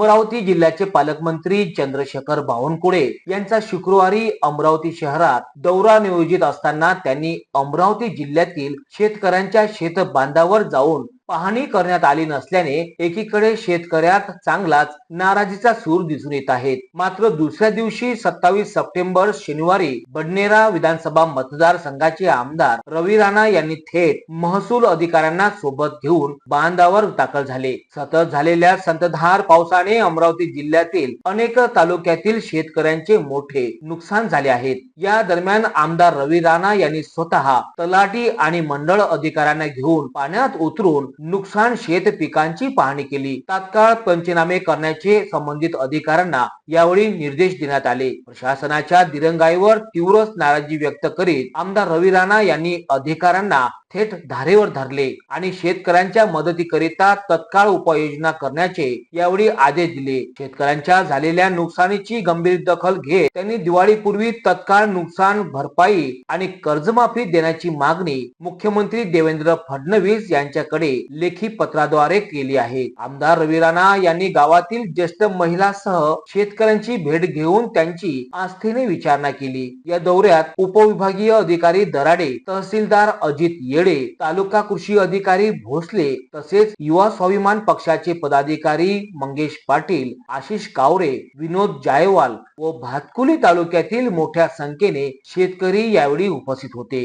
अमरावती जिल्ह्याचे पालकमंत्री चंद्रशेखर बावनकुळे यांचा शुक्रवारी अमरावती शहरात दौरा नियोजित असताना त्यांनी अमरावती जिल्ह्यातील शेतकऱ्यांच्या शेतबांधावर जाऊन पाहणी करण्यात आली नसल्याने एकीकडे शेतकऱ्यात चांगलाच नाराजीचा सूर दिसून येत आहेत मात्र दुसऱ्या दिवशी सत्तावीस सप्टेंबर शनिवारी बडनेरा विधानसभा मतदारसंघाचे आमदार रवी राणा यांनी थेट महसूल अधिकाऱ्यांना सोबत घेऊन बांधावर दाखल झाले. सतत झालेल्या संततधार पावसाने अमरावती जिल्ह्यातील अनेक तालुक्यातील शेतकऱ्यांचे मोठे नुकसान झाले आहेत. या दरम्यान आमदार रवी राणा यांनी स्वतः तलाठी आणि मंडळ अधिकाऱ्यांना घेऊन पाण्यात उतरून नुकसान शेत पिकांची पाहणी केली. तात्काळ पंचनामे करण्याचे संबंधित अधिकाऱ्यांना यावेळी निर्देश देण्यात आले. प्रशासनाच्या दिरंगाईवर तीव्र नाराजी व्यक्त करीत आमदार रवी राणा यांनी अधिकाऱ्यांना थेट धारेवर धरले आणि शेतकऱ्यांच्या मदतीकरिता तत्काळ उपाययोजना करण्याचे यावेळी आदेश दिले. शेतकऱ्यांच्या झालेल्या नुकसानीची गंभीर दखल घेत त्यांनी दिवाळीपूर्वी तत्काळ नुकसान भरपाई आणि कर्जमाफी देण्याची मागणी मुख्यमंत्री देवेंद्र फडणवीस यांच्याकडे लेखी पत्राद्वारे केली आहे. आमदार रवी राणा यांनी गावातील ज्येष्ठ महिलासह शेतकऱ्यांची भेट घेऊन त्यांची आस्थेने विचारणा केली. या दौऱ्यात उपविभागीय अधिकारी दराडे तहसीलदार अजित येडे तालुका कृषी अधिकारी भोसले तसेच युवा स्वाभिमान पक्षाचे पदाधिकारी मंगेश पाटील आशिष कावरे विनोद जायवाल व भातकुली तालुक्यातील मोठ्या संख्येने शेतकरी यावेळी उपस्थित होते.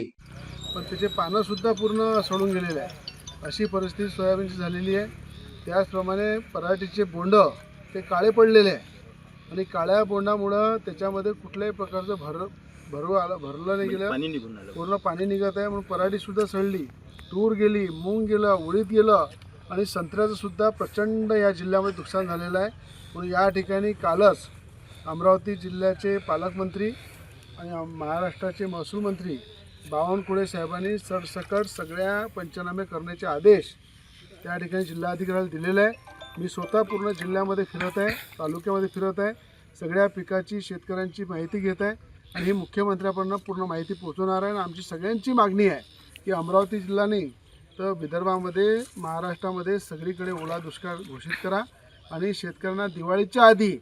पण त्याचे पानं सुद्धा पूर्ण सोडून गेलेले आहे अशी परिस्थिती सोयाबीनची झालेली आहे. त्याचप्रमाणे पराठीचे बोंड ते काळे पडलेले आहे. आणि काळ्या बोंडामुळं त्याच्यामध्ये कुठल्याही प्रकारचं भर भरू आलं भरलं नाही गेलं. पाणी निघून आलं. पूर्ण पाणी निघत आहे. म्हणून पराठीसुद्धा सडली. तूर गेली मूग गेलं उडीद गेलं आणि संत्र्याचं सुद्धा प्रचंड या जिल्ह्यामध्ये नुकसान झालेलं आहे. म्हणून या ठिकाणी कालच अमरावती जिल्ह्याचे पालकमंत्री आणि महाराष्ट्राचे महसूल मंत्री बावनकुळे साहेबांनी सरसकट सगळ्या पंचनामे करण्याचे आदेश त्या ठिकाणी जिल्हाधिकाऱ्याला दिलेले आहे. मी स्वतः पूर्ण जिल्ह्यामध्ये फिरत आहे तालुक्यामध्ये फिरत आहे. सगळ्या पिकाची शेतकऱ्यांची माहिती घेत आहे. आणि ही मुख्यमंत्र्यापर्यंत पूर्ण माहिती पोहोचवणार आहे. आणि आमची सगळ्यांची मागणी आहे की अमरावती जिल्हा नाही तर विदर्भामध्ये महाराष्ट्रामध्ये सगळीकडे ओला दुष्काळ घोषित करा. आणि शेतकऱ्यांना दिवाळीच्या आधी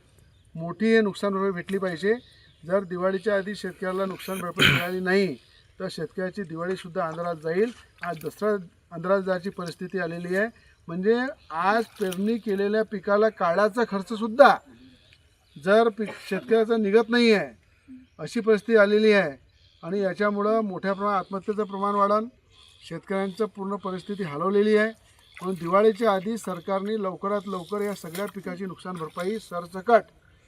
मोठी हे नुकसान भरपाई भेटली पाहिजे. जर दिवाळीच्या आधी शेतकऱ्याला नुकसान भरपाई मिळाली नाही तर शेतकऱ्याची दिवाळीसुद्धा अंधारात जाईल. आज दसरा अंधारात जायची परिस्थिती आलेली आहे. म्हणजे आज पेरणी केलेल्या पिकाला काढायचा खर्चसुद्धा जर पीक शेतकऱ्याचा निघत नाही आहे अशी परिस्थिती आलेली आहे. आणि याच्यामुळं मोठ्या प्रमाणात आत्महत्येचं प्रमाण वाढन शेतकऱ्यांचं पूर्ण परिस्थिती हलवलेली आहे. म्हणून दिवाळीच्या आधी सरकारने लवकरात लवकर या सगळ्या पिकाची नुकसान भरपाई सरसकट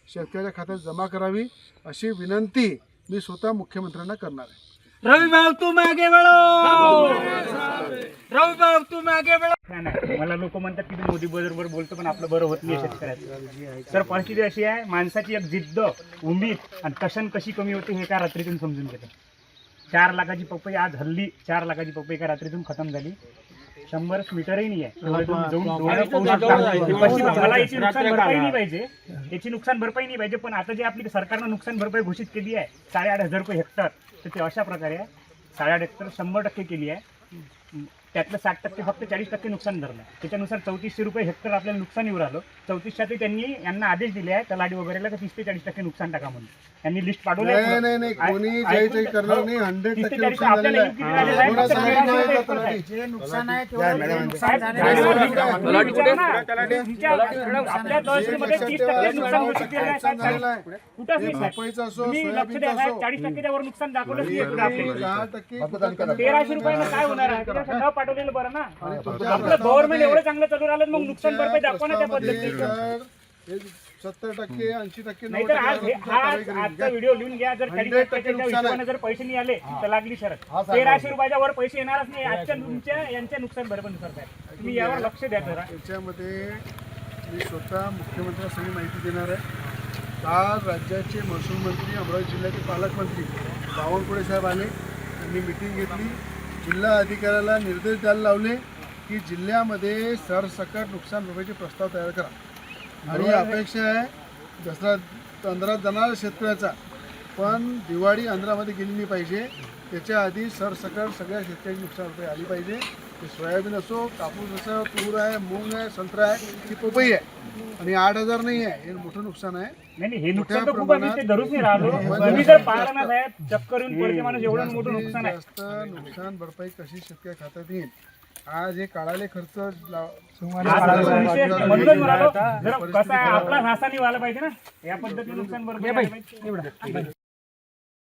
शेतकऱ्याच्या खात्यात जमा करावी अशी विनंती मी स्वतः मुख्यमंत्र्यांना करणार आहे. रवी भाऊ तू मागे वळो रवी भाऊ तू मागे वळो नाही, नाही मला लोक म्हणतात की तू मोदी बरोबर बोलतो पण आपलं बरं होत नाही शेतकऱ्याचं तर परिस्थिती अशी आहे माणसाची एक जिद्द उमेद आणि कशन कशी कमी होते हे एका रात्रीतून समजून घेते. चार लाखाची पपई आज हल्ली चार लाखाची पपई एका रात्रीतून खतम झाली. शंभर मीटरही नाही आहे. तुम्ही जाऊन पाहू शकता. मला याची नुकसान भरपाई नाही पाहिजे. याची नुकसान भरपाई नाही पाहिजे पण आता जे आपली सरकारनं नुकसान भरपाई घोषित केली आहे साडेआठ हजार रुपये हेक्टर तर ते अशा प्रकारे आहे. साडेआठ हेक्टर शंभर टक्के केली आहे. त्यातलं साठ टक्के फक्त चाळीस टक्के नुकसान धरलं. त्याच्यानुसार चौतीसशे रुपये हेक्टर आपल्याला नुकसान येऊ राहिलं. चौतीसशे त्यांनी यांना आदेश दिले आहे तलाठी वगैरेला की तीस ते चाळीस टक्के नुकसान टाका म्हणून. त्यांनी लिस्ट पाठवली आहे. नाही नाही नाही कोणी ऐकून- जय जय करणार नाही. हो. हंड्रेड ते टक्के चाळीस नुकसान झालेलं आहे? जे आहे. तेवढं झालेलं आहे. तेराशे रुपयानं काय होणार आहे? पाठवलेलं बरं ना. तुमच्या आपलं गव्हर्नमेंट एवढं चांगलं चालू राहिलं मग नुकसान भरपाई दाखवा ना त्या पद्धतीने हे सत्तर टक्के ऐंशी टक्के नाही तर आज हे- आजचा. व्हिडिओ लिहून घ्या जर 100% टक्क्याच्या नुकसान आहे. हिशोबाने जर पैसे नाही आले तर लागली शरत तेराशे रुपयाच्या वर पैसे येणारच नाही. आजच्या तुमच्या यांच्या नुकसान भरपाईनुसार साहेब तुम्ही यावर लक्ष द्या जरा. याच्यामध्ये मी स्वतः मुख्यमंत्र्यांना सगळी माहिती देणार आहे. काल राज्याचे महसूल मंत्री अमरावती जिल्ह्याचे पालकमंत्री बावनकुळे साहेब आले. त्यांनी मिटिंग घेतली. जिल्हा अधिकाऱ्याला निर्देश द्यायला लावले की जिल्ह्यामध्ये सरसकट नुकसान भरपाईचे प्रस्ताव तयार करा. आणि अपेक्षा आहे दसरा अंधारात जाणार शेतकऱ्याचा पण दिवाळी अंधारामध्ये गेली नाही पाहिजे. त्याच्या आधी सरसकट सगळ्या शेतकऱ्याची नुकसान भरपाई आली पाहिजे. ते सोयाबीन असो कापूस असो तूर आहे मूग आहे संत्रा आहे की पपई आहे. आणि आठ हजार नाही आहे. हे मोठं नुकसान आहे. नाही नाही, हे नुकसान तर खूप आहे मी ते धरूच नाही राहिलो. तुम्ही जर पाहिलं ना साहेब चक्कर येऊन पडते माणूस एवढं मोठं जास्तीत नुकसान आहे. जास्त नुकसान भरपाई कशी शक्य खात्यात येईल? आज हे काढायला खर्च लाव- सगळा विषय आहे. म्हणूनच म्हणालो, जरा कसं आहे आपला हासानी व्हायला पाहिजे ना. या पद्धतीने नुकसान भरपाई झाली पाहिजे.